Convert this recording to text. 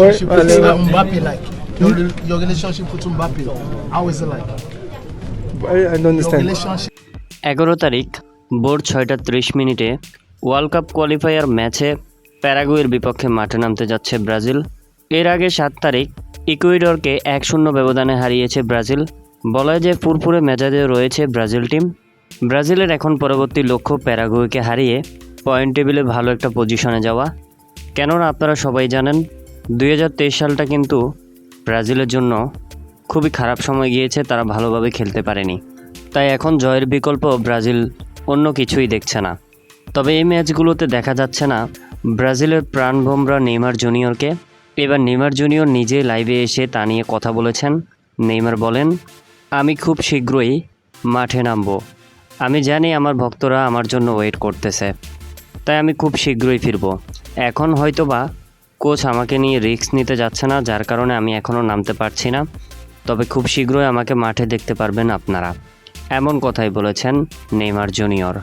relationship Well, with well, Mbappe like? Your, your relationship with Mbappe, how is it like? I, I don't Your understand. relationship এগারো তারিখ ভোর ছয়টা ত্রিশ মিনিটে world cup qualifier ম্যাচে প্যারাগুয়ের বিপক্ষে মাঠে নামতে যাচ্ছে ব্রাজিল এর আগে সাত তারিখ ইকুয়েডরকে এক শূন্য ব্যবধানে হারিয়েছে ব্রাজিল বলা যায় ফুরফুরে মেজাজে রয়েছে ব্রাজিল টিম ব্রাজিলের এখন পরবর্তী লক্ষ্য প্যারাগুয়েকে হারিয়ে পয়েন্ট টেবিলে ভালো একটা পজিশনে যাওয়া কেননা আপনারা সবাই জানেন দুই হাজার তেইশ সালটা কিন্তু ব্রাজিলের জন্য খুবই খারাপ সময় গিয়েছে, তারা ভালোভাবে খেলতে পারেনি। তাই এখন জয়ের বিকল্প ব্রাজিল অন্য কিছুই দেখছে না। তবে এই ম্যাচগুলোতে দেখা যাচ্ছে না ব্রাজিলের প্রাণভোমরা নেইমার জুনিয়রকে। এবার নেইমার জুনিয়র নিজে লাইভে এসে তা নিয়ে কথা বলেছেন। নেইমার বলেন, আমি খুব শীঘ্রই মাঠে নামবো। আমি জানি আমার ভক্তরা আমার জন্য ওয়েট করতেছে। তাই আমি খুব শীঘ্রই ফিরব। এখন হয়তোবা কোচ আমাকে নিয়ে রিস্ক নিতে যাচ্ছে না, যার কারণে আমি এখনও নামতে পারছি না। তবে খুব শীঘ্রই আমাকে মাঠে দেখতে পারবেন আপনারা। এমন কথাই বলেছেন নেইমার জুনিয়র।